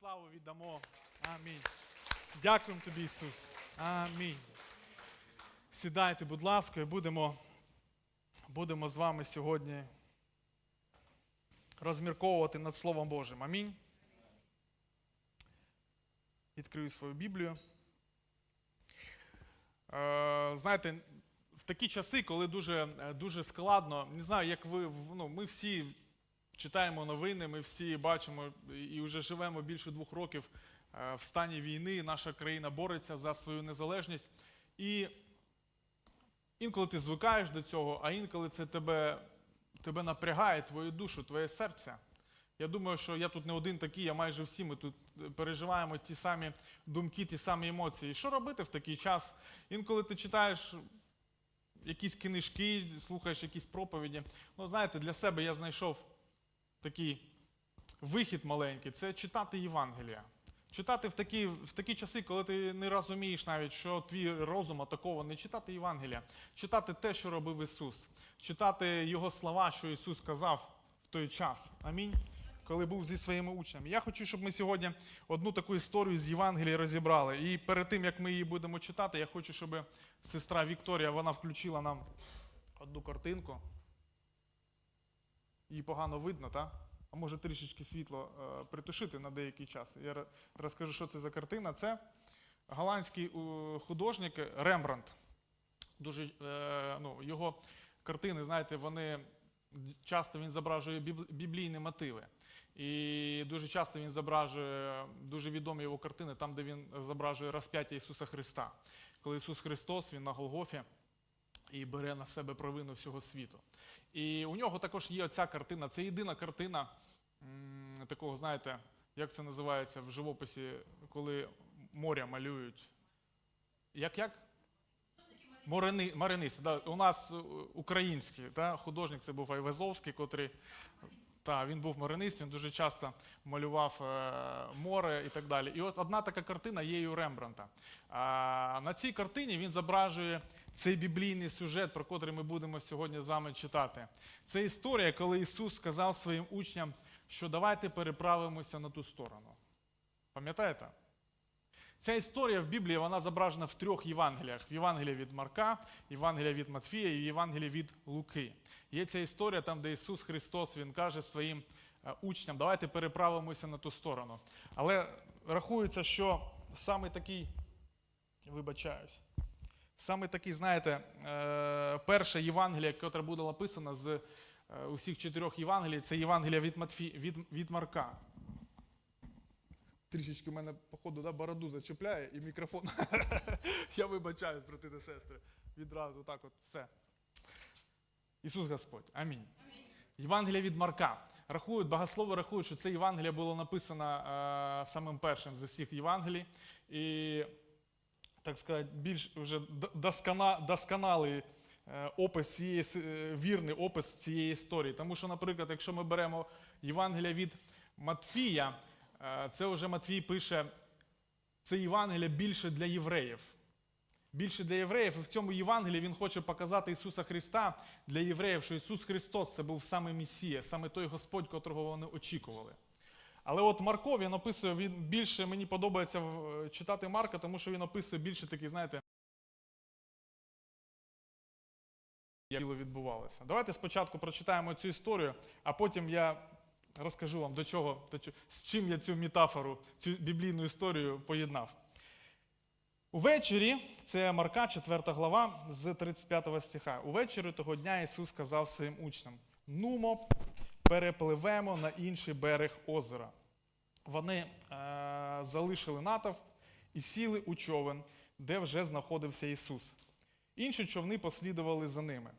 славу віддамо. Амінь. Дякуємо тобі, Ісус. Амінь. Сідайте, будь ласка, і будемо, будемо з вами сьогодні розмірковувати над Словом Божим. Амінь. Відкрию свою Біблію. Е, знаєте, в такі часи, коли дуже, е, дуже складно, не знаю, як ви, ну, ми всі читаємо новини, ми всі бачимо і вже живемо більше двох років е, в стані війни. Наша країна бореться за свою незалежність. І інколи ти звикаєш до цього, а інколи це тебе, тебе напрягає, твою душу, твоє серце. Я думаю, що я тут не один такий, а майже всі ми тут переживаємо ті самі думки, ті самі емоції. Що робити в такий час? Інколи ти читаєш якісь книжки, слухаєш якісь проповіді. Ну, знаєте, для себе я знайшов такий вихід маленький це читати Євангелія. Читати в такі, в такі часи, коли ти не розумієш навіть, що твій розум атакований, читати Євангелія, читати те, що робив Ісус, читати Його слова, що Ісус сказав в той час. Амінь. Коли був зі своїми учнями. Я хочу, щоб ми сьогодні одну таку історію з Євангелія розібрали. І перед тим, як ми її будемо читати, я хочу, щоб сестра Вікторія вона включила нам одну картинку. Її погано видно, так? А може трішечки світло е, притушити на деякий час. Я розкажу, що це за картина. Це голландський художник Рембрандт. Дуже, е, ну, його картини, знаєте, вони часто він зображує біблійні мотиви. І дуже часто він зображує дуже відомі його картини, там, де він зображує розп'яття Ісуса Христа. Коли Ісус Христос, він на Голгофі і бере на себе провину всього світу. І у нього також є оця картина. Це єдина картина такого, знаєте, як це називається в живописі, коли моря малюють. Як як? Морени, Маринисти. Да. У нас е, український да, художник це був Айвазовський, котрий та, він був маринист, він дуже часто малював е, море і так далі. І от одна така картина є і у Рембранта. А, на цій картині він зображує цей біблійний сюжет, про котрий ми будемо сьогодні з вами читати. Це історія, коли Ісус сказав своїм учням, що давайте переправимося на ту сторону. Пам'ятаєте? Ця історія в Біблії вона зображена в трьох Євангеліях: в Євангелії від Марка, Євангелія від Матфія і Євангелія від Луки. Є ця історія там, де Ісус Христос Він каже своїм е, учням, давайте переправимося на ту сторону. Але рахується, що саме такий, вибачаюсь, саме такий, знаєте, е, перше Євангеліє, яке буде написано з е, усіх чотирьох Євангелій, це Євангелія від, Матфі, від, від Марка. Трішечки в мене, походу, да, бороду зачепляє і мікрофон. Я вибачаюсь, брати та сестри. Відразу так от все. Ісус Господь. Амінь. Євангелія від Марка. Рахують, богослови рахують, що це Євангелія було написано е, самим першим з усіх Євангелій. І, так сказати, більш вже доскона, досконалий е, опис цієї, е, вірний опис цієї історії. Тому що, наприклад, якщо ми беремо Євангелія від Матфія, це вже Матвій пише, це Євангелія більше для євреїв. Більше для євреїв, і в цьому Євангелії він хоче показати Ісуса Христа для євреїв, що Ісус Христос це був саме Месія, саме той Господь, котрого вони очікували. Але от Марко він описує, він більше мені подобається читати Марка, тому що він описує більше такий, знаєте, як діло відбувалося. Давайте спочатку прочитаємо цю історію, а потім я розкажу вам, до чого, до чого з чим я цю метафору, цю біблійну історію поєднав. Увечері, це Марка, 4 глава, з 35 стиха. Увечері того дня Ісус сказав своїм учням: Нумо, перепливемо на інший берег озера. Вони е, залишили натовп і сіли у човен, де вже знаходився Ісус. Інші човни послідували за ними.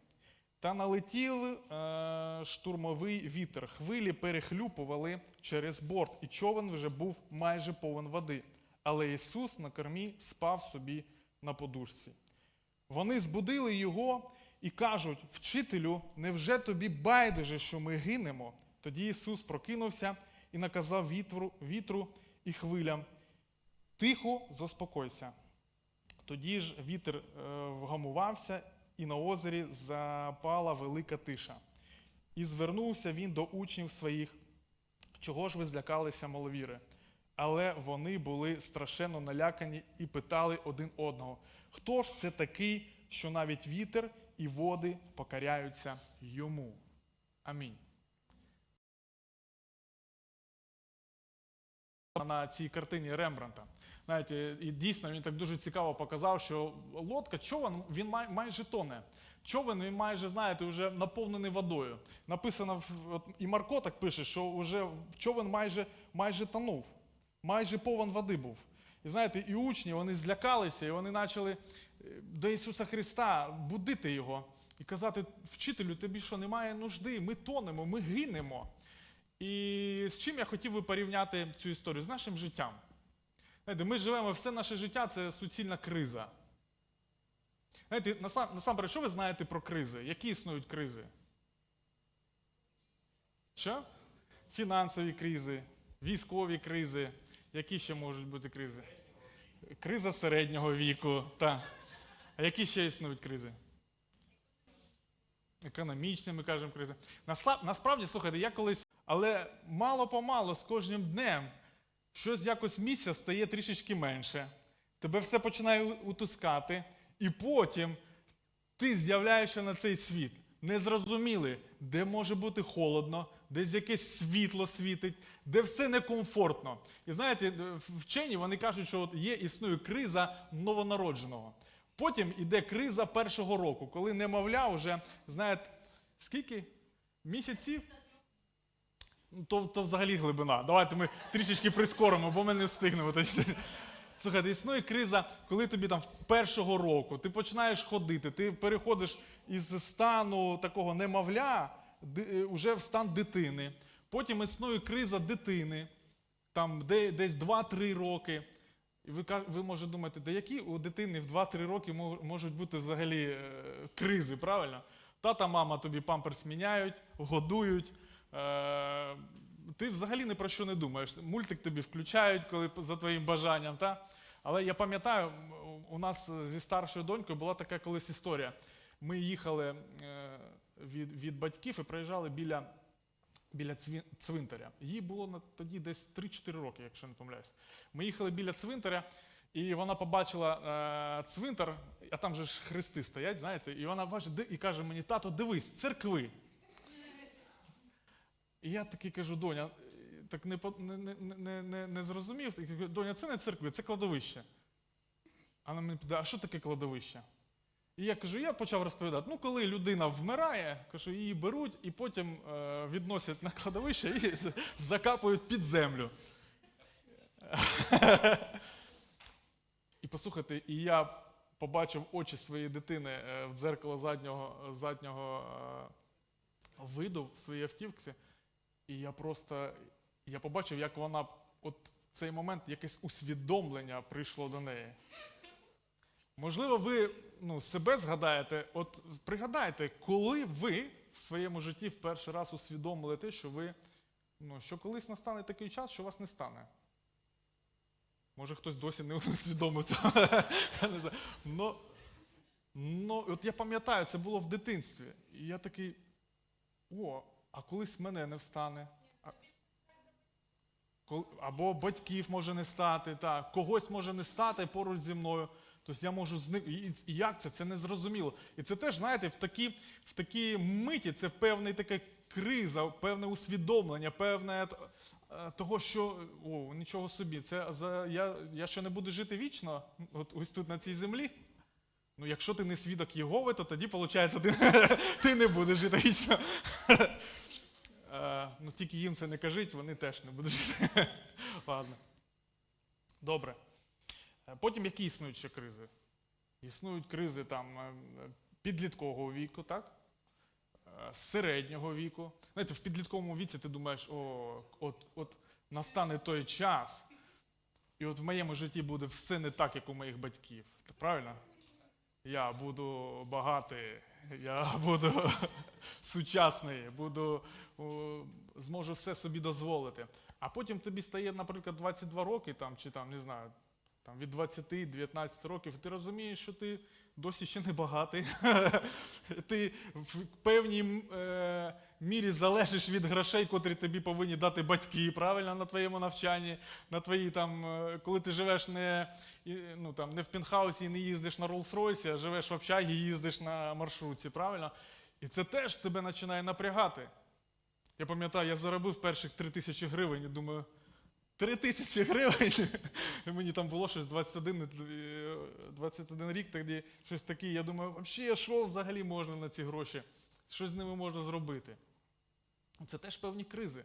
Та налетів е, штурмовий вітер. Хвилі перехлюпували через борт, і човен вже був майже повен води. Але Ісус на кормі спав собі на подушці. Вони збудили його і кажуть: Вчителю, невже тобі байдуже, що ми гинемо? Тоді Ісус прокинувся і наказав вітру, вітру і хвилям: Тихо, заспокойся. Тоді ж вітер е, вгамувався, і на озері запала велика тиша. І звернувся він до учнів своїх. Чого ж ви злякалися, маловіри? але вони були страшенно налякані і питали один одного: хто ж це такий, що навіть вітер і води покоряються йому? Амінь. На цій картині Рембранта. Знаєте, і дійсно він так дуже цікаво показав, що лодка, човен, він май, майже тоне. Човен він майже, знаєте, вже наповнений водою. Написано, і Марко так пише, що вже човен майже, майже тонув, майже повен води був. І знаєте, і учні вони злякалися, і вони почали е, до Ісуса Христа будити його і казати: вчителю, тобі що немає нужди, ми тонемо, ми гинемо. І з чим я хотів би порівняти цю історію? З нашим життям. Знаєте, ми живемо все наше життя це суцільна криза. Знаєте, насамперед, що ви знаєте про кризи? Які існують кризи? Що? Фінансові кризи, військові кризи. Які ще можуть бути кризи? Криза середнього віку. Та. А які ще існують кризи? Економічні, ми кажемо, кризи. Насправді, слухайте, я колись, але мало-помалу з кожним днем щось якось місця стає трішечки менше. Тебе все починає утискати, і потім ти з'являєшся на цей світ. Незрозумілий, де може бути холодно, десь якесь світло світить, де все некомфортно. І знаєте, е, вчені вони кажуть, що от є існує криза новонародженого. Потім іде криза першого року, коли немовля вже, знаєте, скільки? Місяців? То, то взагалі глибина. Давайте ми трішечки прискоримо, бо ми не встигнемо. Слухайте, існує криза, коли тобі там першого року ти починаєш ходити, ти переходиш із стану такого немовля ди- е, в стан дитини. Потім існує криза дитини, там де, десь 2-3 роки. І ви, ви може думати, да які у дитини в 2-3 роки можуть бути взагалі е, кризи, правильно? Тата, мама тобі памперс міняють, годують. Е, ти взагалі ні про що не думаєш. Мультик тобі включають, коли за твоїм бажанням. Та? Але я пам'ятаю, у нас зі старшою донькою була така колись історія. Ми їхали е, від, від батьків і проїжджали біля, біля цвинтаря. Їй було тоді десь 3-4 роки, якщо не помиляюсь. Ми їхали біля цвинтаря, і вона побачила е, цвинтар, а там же ж хрести стоять, знаєте, і вона бачить і каже мені, тато, дивись, церкви. І я такий кажу, доня, так не, не, не, не, не, не зрозумів. Так, доня, це не церкви, це кладовище. А вона мені питає, а що таке кладовище? І я кажу, я почав розповідати. Ну, коли людина вмирає, кажу, її беруть і потім е, відносять на кладовище і закапують під землю. І послухайте, і я побачив очі своєї дитини е, в дзеркало заднього, заднього е, виду в своїй автівці, і я просто я побачив, як вона от в цей момент якесь усвідомлення прийшло до неї. Можливо, ви ну, себе згадаєте, от пригадайте, коли ви в своєму житті в перший раз усвідомили те, що ви, ну, що колись настане такий час, що вас не стане. Може, хтось досі не усвідомив цього. Но, но, от я пам'ятаю, це було в дитинстві. І я такий, о, а колись мене не встане. Або батьків може не стати, так, когось може не стати поруч зі мною. Тобто я можу зник... І, як це? Це незрозуміло. І це теж, знаєте, в такі, в такі миті це певний така криза, певне усвідомлення, певне е, того, що о, нічого собі, це за я, я що не буду жити вічно, от ось тут на цій землі. Ну, якщо ти не свідок Єгови, то тоді, виходить, ти, ти не будеш жити вічно. Е, ну, тільки їм це не кажіть, вони теж не будуть жити. Ладно. Добре. Е, Потім які існують ще кризи? Існують кризи там е, підліткового віку, так? Середнього віку. Знаєте, в підлітковому віці ти думаєш, о, от, от настане той час, і от в моєму житті буде все не так, як у моїх батьків. Правильно? Я буду багатий, я буду сучасний, буду, зможу все собі дозволити. А потім тобі стає, наприклад, 22 роки там, чи там, не знаю, там, від 20-19 років, ти розумієш, що ти досі ще не багатий. ти в певній е, мірі залежиш від грошей, котрі тобі повинні дати батьки, правильно, на твоєму навчанні, на твої там, е, коли ти живеш не, ну, там, не в пентхаусі і не їздиш на Роллс-Ройсі, а живеш в общагі і їздиш на маршрутці, правильно? І це теж тебе починає напрягати. Я пам'ятаю, я заробив перших 3 тисячі гривень і думаю, 3 тисячі гривень. Мені там було щось 21, е, 21 рік, тоді щось таке. Я думаю, взагалі, що взагалі можна на ці гроші? Що з ними можна зробити? Це теж певні кризи.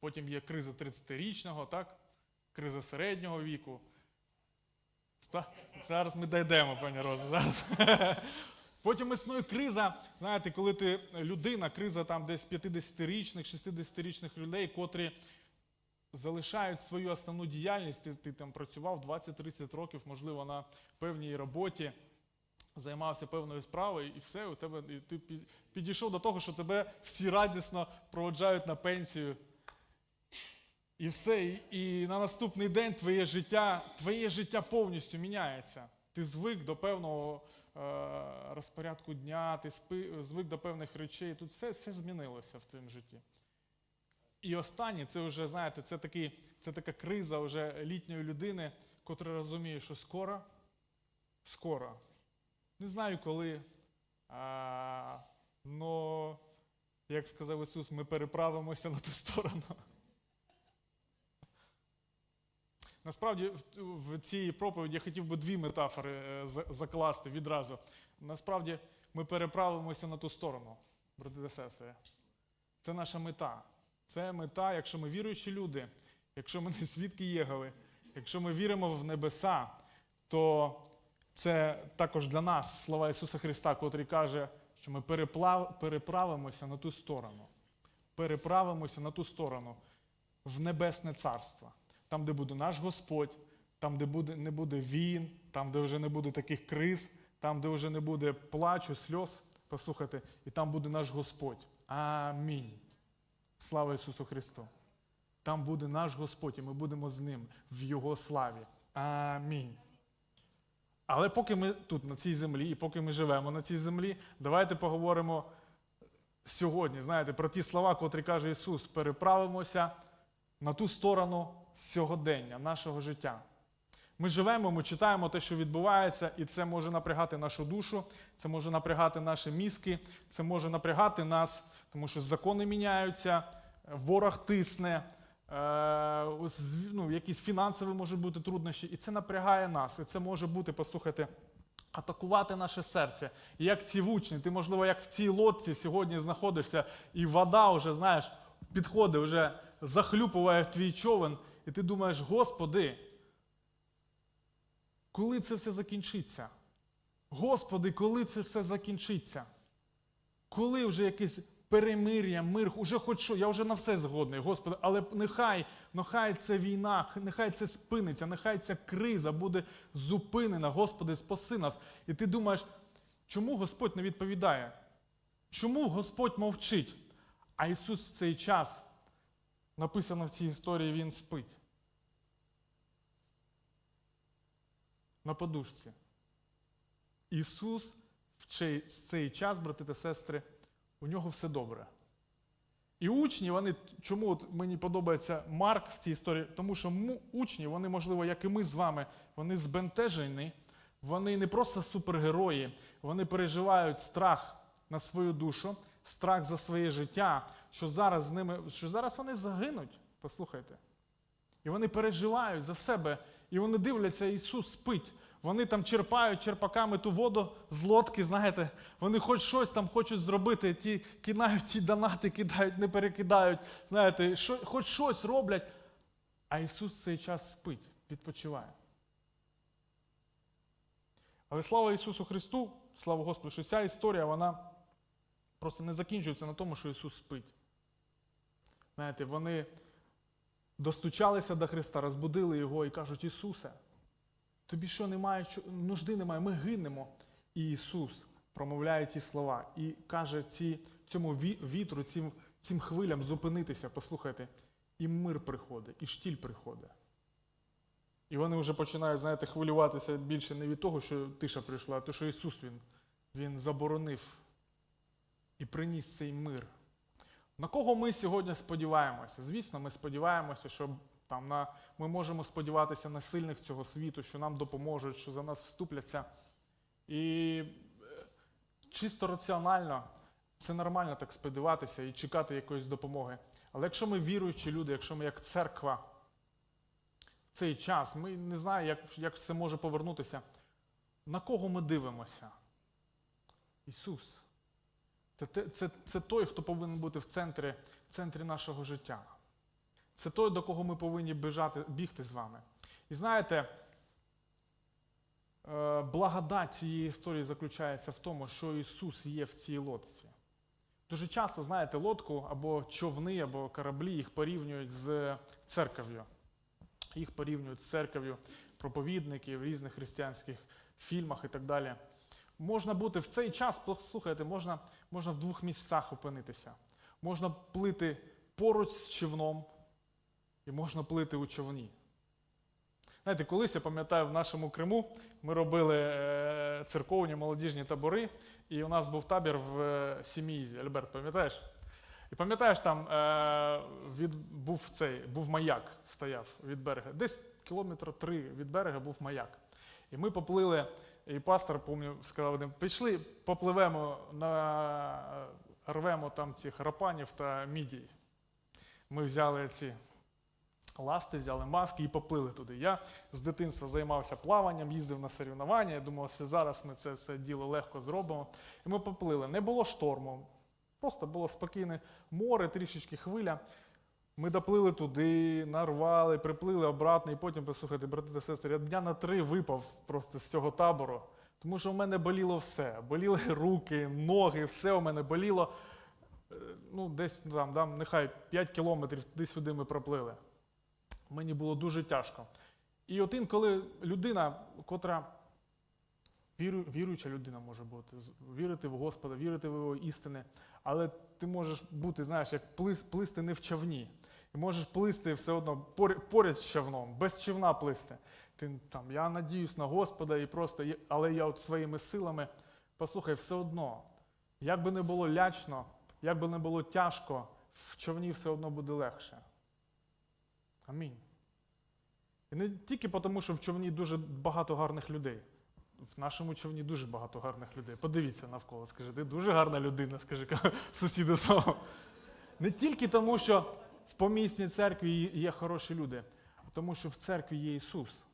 Потім є криза 30-річного, так? криза середнього віку. Зараз ми дійдемо, пані Роза. Зараз. Потім існує криза, знаєте, коли ти людина, криза там десь 50-річних, 60-річних людей, котрі залишають свою основну діяльність. Ти, ти там працював 20-30 років, можливо, на певній роботі, займався певною справою, і все, у тебе і ти підійшов до того, що тебе всі радісно проводжають на пенсію. І все, і, і на наступний день твоє життя, твоє життя повністю міняється. Ти звик до певного е, розпорядку дня, ти спи, звик до певних речей. Тут все, все змінилося в твоєму житті. І останнє, це вже, знаєте, це, такий, це така криза вже літньої людини, котра розуміє, що скоро, скоро, не знаю коли, а, но, як сказав Ісус, ми переправимося на ту сторону. Насправді, в- в цій проповіді я хотів би дві метафори е, закласти відразу. Насправді, ми переправимося на ту сторону, брати та сестри. Це наша мета. Це мета, якщо ми віруючі люди, якщо ми не свідки Єгови, якщо ми віримо в небеса, то це також для нас слова Ісуса Христа, котрий каже, що ми переплав, переправимося на ту сторону. Переправимося на ту сторону в небесне царство, там, де буде наш Господь, там, де буде, не буде війн, там, де вже не буде таких криз, там, де вже не буде плачу, сльоз. Послухайте, і там буде наш Господь. Амінь. Слава Ісусу Христу! Там буде наш Господь, і ми будемо з Ним в Його славі. Амінь. Але поки ми тут, на цій землі, і поки ми живемо на цій землі, давайте поговоримо сьогодні, знаєте, про ті слова, котрі каже Ісус, переправимося на ту сторону сьогодення, нашого життя. Ми живемо, ми читаємо те, що відбувається, і це може напрягати нашу душу, це може напрягати наші мізки, це може напрягати нас, тому що закони міняються, ворог тисне, е, ну, якісь фінансові можуть бути труднощі, і це напрягає нас. І це може бути, послухайте, атакувати наше серце. І як ці вучні, ти, можливо, як в цій лодці сьогодні знаходишся, і вода вже, знаєш, підходить, вже захлюпуває в твій човен, і ти думаєш, Господи, коли це все закінчиться? Господи, коли це все закінчиться? Коли вже якесь перемир'я, мир, уже хоч що, я вже на все згодний, Господи, але нехай, нехай це війна, нехай це спиниться, нехай ця криза буде зупинена, Господи, спаси нас. І ти думаєш, чому Господь не відповідає? Чому Господь мовчить? А Ісус в цей час, написано в цій історії, Він спить. На подушці. Ісус в цей, час, брати та сестри, у нього все добре. І учні, вони, чому от мені подобається Марк в цій історії, тому що учні, вони, можливо, як і ми з вами, вони збентежені, вони не просто супергерої, вони переживають страх на свою душу, страх за своє життя, що зараз з ними, що зараз вони загинуть. Послухайте. І вони переживають за себе, і вони дивляться, Ісус спить. Вони там черпають черпаками ту воду з лодки, знаєте, вони хоч щось там хочуть зробити, ті кидають ті донати, кидають, не перекидають, знаєте, що, хоч щось роблять. А Ісус в цей час спить, відпочиває. Але слава Ісусу Христу, слава Господу, що ця історія, вона просто не закінчується на тому, що Ісус спить. Знаєте, вони достучалися до Христа, розбудили Його і кажуть, Ісусе, тобі що немає, нужди немає, ми гинемо. І Ісус промовляє ті слова і каже ці, цьому вітру, цим, цим хвилям зупинитися, послухайте, і мир приходить, і штіль приходить. І вони вже починають, знаєте, хвилюватися більше не від того, що тиша прийшла, а то, що Ісус Він, він заборонив і приніс цей мир. На кого ми сьогодні сподіваємося? Звісно, ми сподіваємося, що там на, ми можемо сподіватися на сильних цього світу, що нам допоможуть, що за нас вступляться. І е, чисто раціонально це нормально так сподіватися і чекати якоїсь допомоги. Але якщо ми віруючі люди, якщо ми як церква в цей час, ми не знаємо, як, як це може повернутися. На кого ми дивимося? Ісус. Це, це, це той, хто повинен бути в центрі, в центрі нашого життя. Це той, до кого ми повинні біжати, бігти з вами. І знаєте, е, благодать цієї історії заключається в тому, що Ісус є в цій лодці. Дуже часто, знаєте, лодку або човни, або кораблі їх порівнюють з церков'ю. Їх порівнюють з церков'ю проповідники в різних християнських фільмах і так далі. Можна бути в цей час, послухайте, можна, можна в двох місцях опинитися. Можна плити поруч з човном, і можна плити у човні. Знаєте, колись я пам'ятаю, в нашому Криму ми робили е, церковні молодіжні табори, і у нас був табір в е, Сімізі. Альберт, пам'ятаєш? І пам'ятаєш, там е, від, був цей, був маяк, стояв від берега. Десь кілометра три від берега був маяк. І ми поплили, і пастор, пам'ятаю, сказав пішли, попливемо на рвемо там цих рапанів та мідій. Ми взяли ці ласти, взяли маски і поплили туди. Я з дитинства займався плаванням, їздив на соревнування. Я думав, що зараз ми це все діло легко зробимо. І ми поплили. Не було шторму, просто було спокійне море, трішечки хвиля. Ми доплили туди, нарвали, приплили обратно, і потім, послухайте, брати та сестри, я дня на три випав просто з цього табору, тому що в мене боліло все. Боліли руки, ноги, все у мене боліло. Е, Ну, десь там, там нехай 5 кілометрів туди-сюди ми проплили. Мені було дуже тяжко. І от інколи людина, котра віру, віруюча людина може бути, вірити в Господа, вірити в його істини, але ти можеш бути, знаєш, як плис- плисти не в човні. І можеш плисти все одно поряд з човном, без човна плисти. Ти там, я надіюсь на Господа, і просто, але я от своїми силами, послухай, все одно, як би не було лячно, як би не було тяжко, в човні все одно буде легше. Амінь. І не тільки тому, що в човні дуже багато гарних людей. В нашому човні дуже багато гарних людей. Подивіться навколо, скажи, ти дуже гарна людина, скажи сусіду свого. Не тільки тому, що в помісній церкві є хороші люди, а тому, що в церкві є Ісус.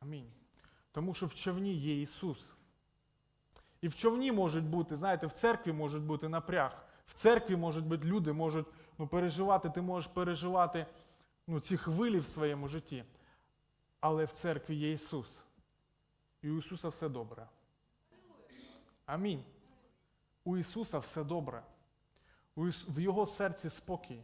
Амінь. Тому що в човні є Ісус. І в човні можуть бути, знаєте, в церкві може бути напряг. В церкві можуть бути люди, можуть ну, переживати, ти можеш переживати ну, ці хвилі в своєму житті. Але в церкві є Ісус. І у Ісуса все добре. Амінь. У Ісуса все добре. В Його серці спокій.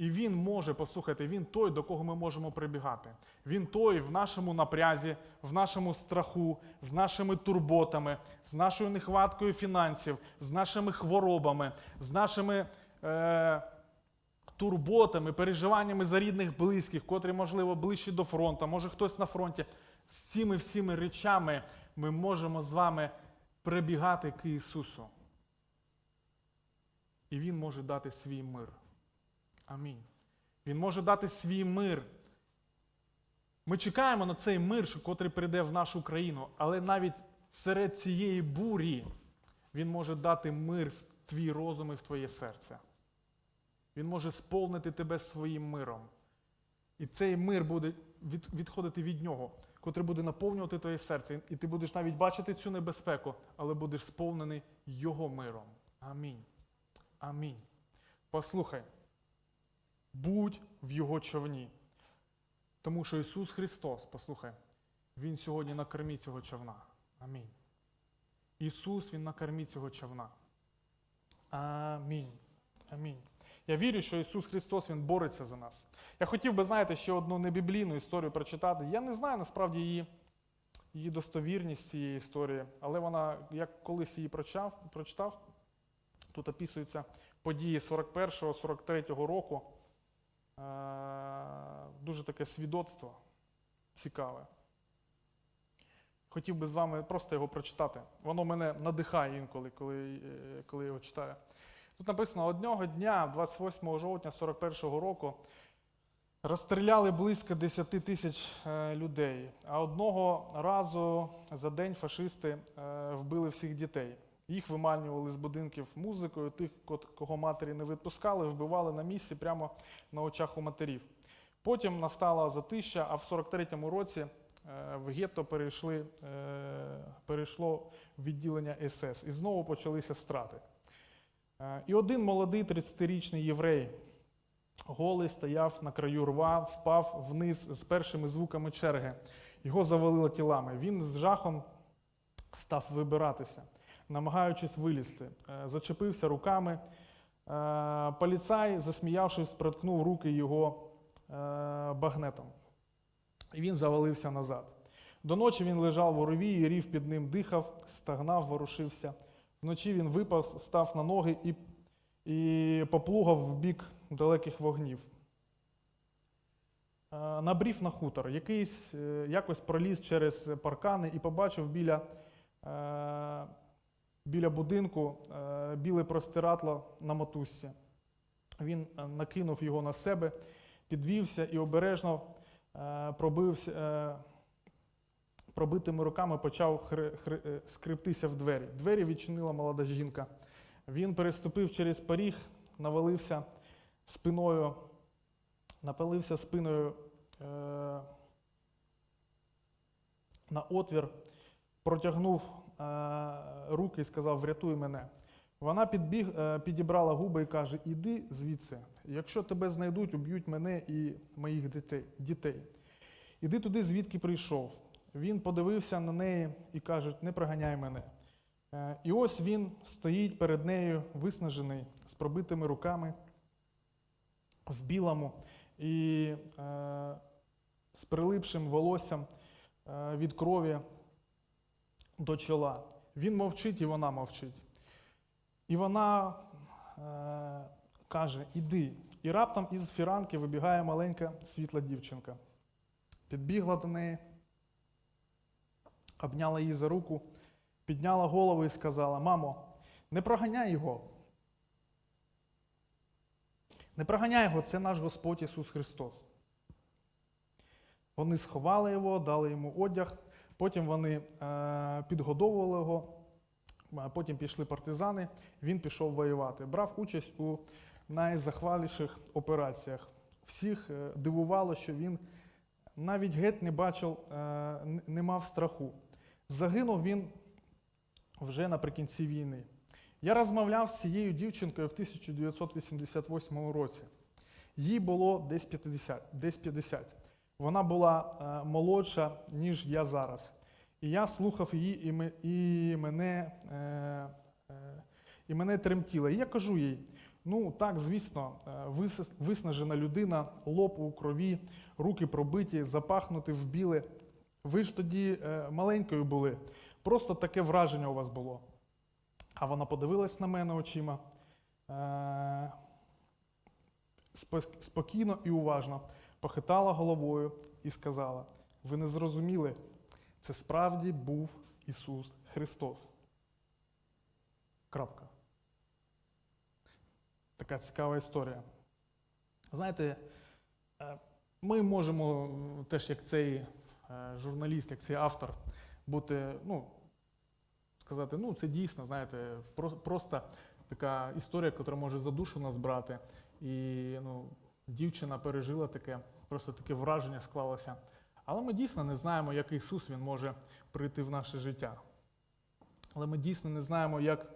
І Він може, послухайте, Він той, до кого ми можемо прибігати. Він той в нашому напрязі, в нашому страху, з нашими турботами, з нашою нехваткою фінансів, з нашими хворобами, з нашими е, турботами, переживаннями за рідних близьких, котрі, можливо, ближче до фронту, може хтось на фронті. З цими всіми речами ми можемо з вами прибігати к Ісусу. І Він може дати свій мир. Амінь. Він може дати свій мир. Ми чекаємо на цей мир, котрий прийде в нашу країну, але навіть серед цієї бурі Він може дати мир в твій розум і в твоє серце. Він може сповнити тебе своїм миром. І цей мир буде відходити від нього, котрий буде наповнювати твоє серце. І ти будеш навіть бачити цю небезпеку, але будеш сповнений Його миром. Амінь. Амінь. Послухай, будь в Його човні. Тому що Ісус Христос, послухай, Він сьогодні на кормі цього човна. Амінь. Ісус, Він на кормі цього човна. Амінь. Амінь. Я вірю, що Ісус Христос Він бореться за нас. Я хотів би, знаєте, ще одну небіблійну історію прочитати. Я не знаю насправді її, її достовірність цієї історії, але вона, я колись її прочитав, прочитав тут описуються події 41-43 року. Е, Дуже таке свідоцтво. цікаве. Хотів би з вами просто його прочитати. Воно мене надихає інколи, коли, е, коли його читаю. Тут написано: одного дня, 28 жовтня 41-го року, розстріляли близько 10 тисяч е, людей. А одного разу за день фашисти е, вбили всіх дітей. Їх виманювали з будинків музикою, тих, кого матері не відпускали, вбивали на місці прямо на очах у матерів. Потім настала затища, а в 43-му році е, в гетто перейшли, перейшло відділення СС. І знову почалися страти. Е, І один молодий 30-річний єврей голий стояв на краю рва, впав вниз з першими звуками черги. Його завалило тілами. Він з жахом став вибиратися, намагаючись вилізти. Е, Зачепився руками. Е, Поліцай, засміявшись, проткнув руки його багнетом. І він завалився назад. До ночі він лежав у рові, і рів під ним дихав, стагнав, ворушився. Вночі він випав, став на ноги і, і поплугав в бік далеких вогнів. Е, Набрів на хутор, якийсь е, якось проліз через паркани і побачив біля, е, біля будинку біле простирадло на мотузці. Він накинув його на себе, підвівся і обережно пробився, пробитими руками почав хри, хри, е, скриптися в двері. Двері відчинила молода жінка. Він переступив через поріг, навалився спиною, напалився спиною е, на отвір, протягнув е, руки і сказав: Врятуй мене. Вона підбіг, е, підібрала губи і каже: Іди звідси. Якщо тебе знайдуть, уб'ють мене і моїх дітей. дітей. Іди туди, звідки прийшов. Він подивився на неї і каже: Не проганяй мене. Е, І ось він стоїть перед нею, виснажений, з пробитими руками, в білому і е, з прилипшим волоссям е, від крові до чола. Він мовчить, і вона мовчить. І вона е, каже: Іди. І раптом із фіранки вибігає маленька світла дівчинка. Підбігла до неї, обняла її за руку, підняла голову і сказала: Мамо, не проганяй його. Не проганяй його, це наш Господь Ісус Христос. Вони сховали його, дали йому одяг, потім вони е, підгодовували його, потім пішли партизани, він пішов воювати. Брав участь у найзахваліших операціях. Всіх е, дивувало, що він навіть геть не бачив, е, не мав страху. Загинув він вже наприкінці війни. Я розмовляв з цією дівчинкою в 1988 році. Їй було десь 50. Десь 50. Вона була е, молодша, ніж я зараз. І я слухав її, і, ми, і, мене, е, е, і мене тремтіло. І я кажу їй: ну так, звісно, е, вис- виснажена людина, лоб у крові, руки пробиті, запахнути в біле. Ви ж тоді е, маленькою були. Просто таке враження у вас було. А вона подивилась на мене очима е, спокійно і уважно похитала головою і сказала: Ви не зрозуміли, це справді був Ісус Христос. Крапка. Така цікава історія. Знаєте, е, ми можемо теж, як цей журналіст, як цей автор, бути, ну, сказати, ну, це дійсно, знаєте, про- просто така історія, яка може за душу нас брати. І ну, дівчина пережила таке, просто таке враження склалося. Але ми дійсно не знаємо, як Ісус Він може прийти в наше життя. Але ми дійсно не знаємо, як,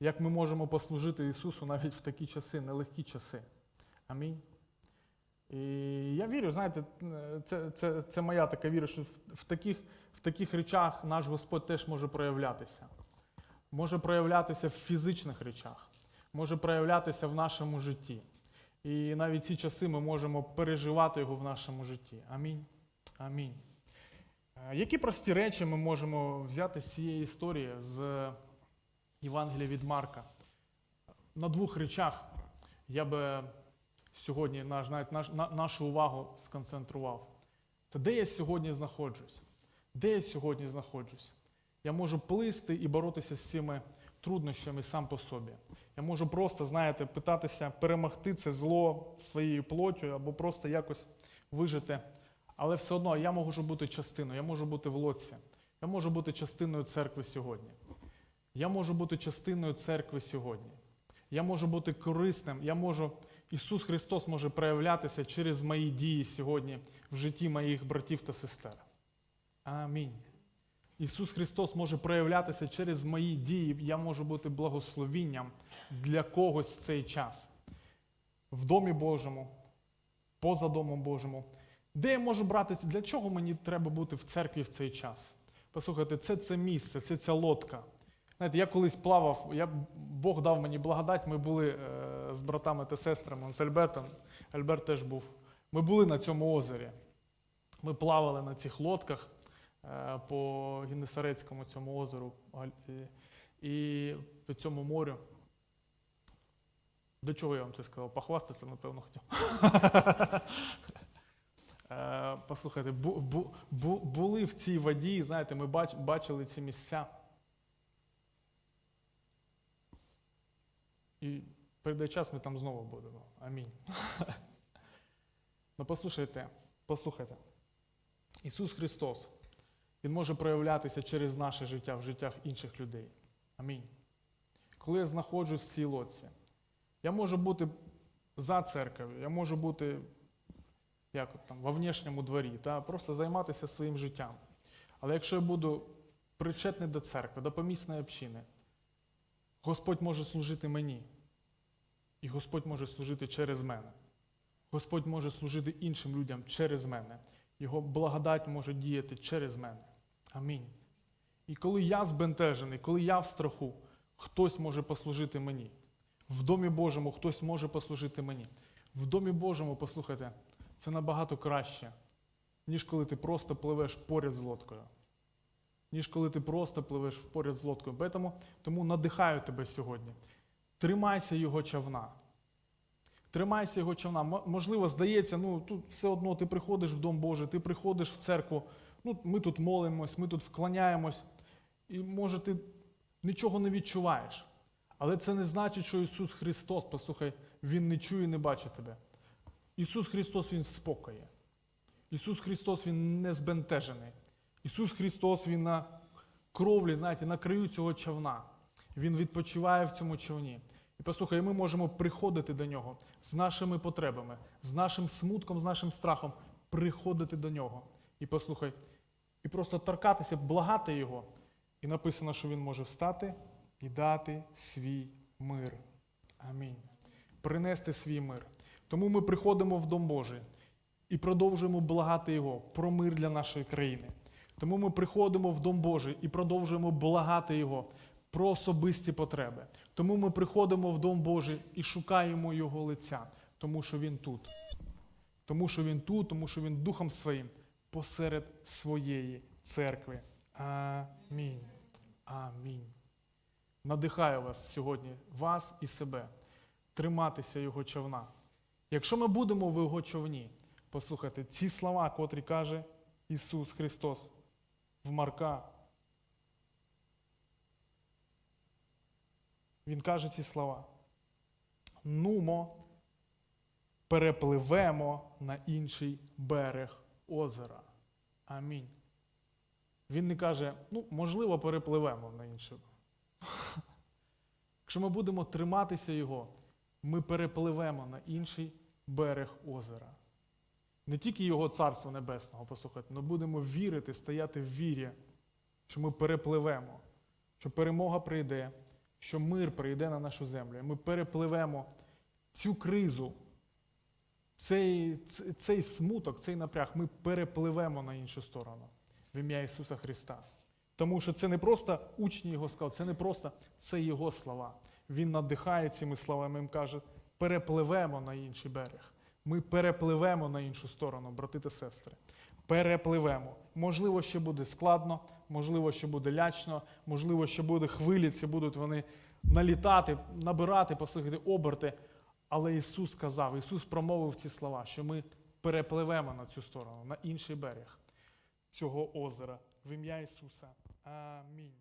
як ми можемо послужити Ісусу навіть в такі часи, нелегкі часи. Амінь. І я вірю, знаєте, це, це, це моя така віра, що в, таких, в таких речах наш Господь теж може проявлятися. Може проявлятися в фізичних речах, може проявлятися в нашому житті. І навіть ці часи ми можемо переживати його в нашому житті. Амінь. Амінь. Е, Які прості речі ми можемо взяти з цієї історії з Євангелія від Марка? На двох речах я би сьогодні наш, навіть наш, на, нашу увагу сконцентрував. Це де я сьогодні знаходжусь? Де я сьогодні знаходжусь? Я можу плисти і боротися з цими труднощами сам по собі. Я можу просто, знаєте, питатися перемогти це зло своєю плоттю або просто якось вижити. Але все одно я можу бути частиною, я можу бути в лодці, я можу бути частиною церкви сьогодні. Я можу бути частиною церкви сьогодні. Я можу бути корисним, я можу, Ісус Христос може проявлятися через мої дії сьогодні в житті моїх братів та сестер. Амінь. Ісус Христос може проявлятися через мої дії. Я можу бути благословінням для когось в цей час. В домі Божому, поза домом Божому. Де я можу брати? Для чого мені треба бути в церкві в цей час? Послухайте, це це місце, це ця лодка. Знаєте, я колись плавав, я, Бог дав мені благодать, ми були е, з братами та сестрами, з Альбертом, Альберт теж був. Ми були на цьому озері. Ми плавали на цих лодках е, по Генесарецькому цьому озеру е, і по цьому морю. До чого я вам це сказав? Похвастатися, напевно, хотів. Е, Послухайте, бу, бу, бу, були в цій воді, знаєте, ми бач, бачили ці місця. І прийде час, ми там знову будемо. Амінь. Ну послухайте, послухайте. Ісус Христос, Він може проявлятися через наше життя в життях інших людей. Амінь. Коли я знаходжусь в цій лодці, я можу бути за церков'ю, я можу бути як от там, во внешньому дворі, та, просто займатися своїм життям. Але якщо я буду причетний до церкви, до помісної общини, Господь може служити мені. І Господь може служити через мене. Господь може служити іншим людям через мене. Його благодать може діяти через мене. Амінь. І коли я збентежений, коли я в страху, хтось може послужити мені. В Домі Божому хтось може послужити мені. В Домі Божому, послухайте, це набагато краще, ніж коли ти просто пливеш поряд з лодкою. Ніж коли ти просто пливеш поряд з лодкою. Тому, надихаю тебе сьогодні. Тримайся його човна. Тримайся його човна. Можливо, здається, ну тут все одно ти приходиш в Дом Божий, ти приходиш в церкву, ну, ми тут молимось, ми тут вклоняємось, і може ти нічого не відчуваєш. Але це не значить, що Ісус Христос, послухай, Він не чує, не бачить тебе. Ісус Христос Він в спокої. Ісус Христос Він не збентежений. Ісус Христос Він на кровлі, знаєте, на краю цього човна. Він відпочиває в цьому човні. І послухай, ми можемо приходити до нього з нашими потребами, з нашим смутком, з нашим страхом, приходити до нього. І послухай, і просто торкатися, благати його. І написано, що він може встати і дати свій мир. Амінь. Принести свій мир. Тому ми приходимо в Дом Божий і продовжуємо благати Його про мир для нашої країни. Тому ми приходимо в Дом Божий і продовжуємо благати Його про особисті потреби. Тому ми приходимо в Дом Божий і шукаємо Його лиця, тому що Він тут. Тому що Він тут, тому що Він Духом Своїм посеред своєї церкви. Амінь. Амінь. Надихаю вас сьогодні, вас і себе, триматися Його човна. Якщо ми будемо в Його човні, послухайте, ці слова, котрі каже Ісус Христос в Марка. Він каже ці слова. Нумо, перепливемо на інший берег озера. Амінь. Він не каже, ну, можливо, перепливемо на інший. Якщо ми будемо триматися його, ми перепливемо на інший берег озера. Не тільки Його Царства Небесного, послухайте, але будемо вірити, стояти в вірі, що ми перепливемо, що перемога прийде, що мир прийде на нашу землю. І ми перепливемо цю кризу, цей, цей смуток, цей напряг, ми перепливемо на іншу сторону в ім'я Ісуса Христа. Тому що це не просто учні Його сказали, це не просто це Його слова. Він надихає цими словами, він каже, перепливемо на інший берег. Ми перепливемо на іншу сторону, брати та сестри. Перепливемо. Можливо, ще буде складно, можливо, що буде лячно, можливо, ще буде хвилі, ці будуть вони налітати, набирати, послухайте, оберти. Але Ісус сказав, Ісус промовив ці слова, що ми перепливемо на цю сторону, на інший берег цього озера. В ім'я Ісуса. Амінь.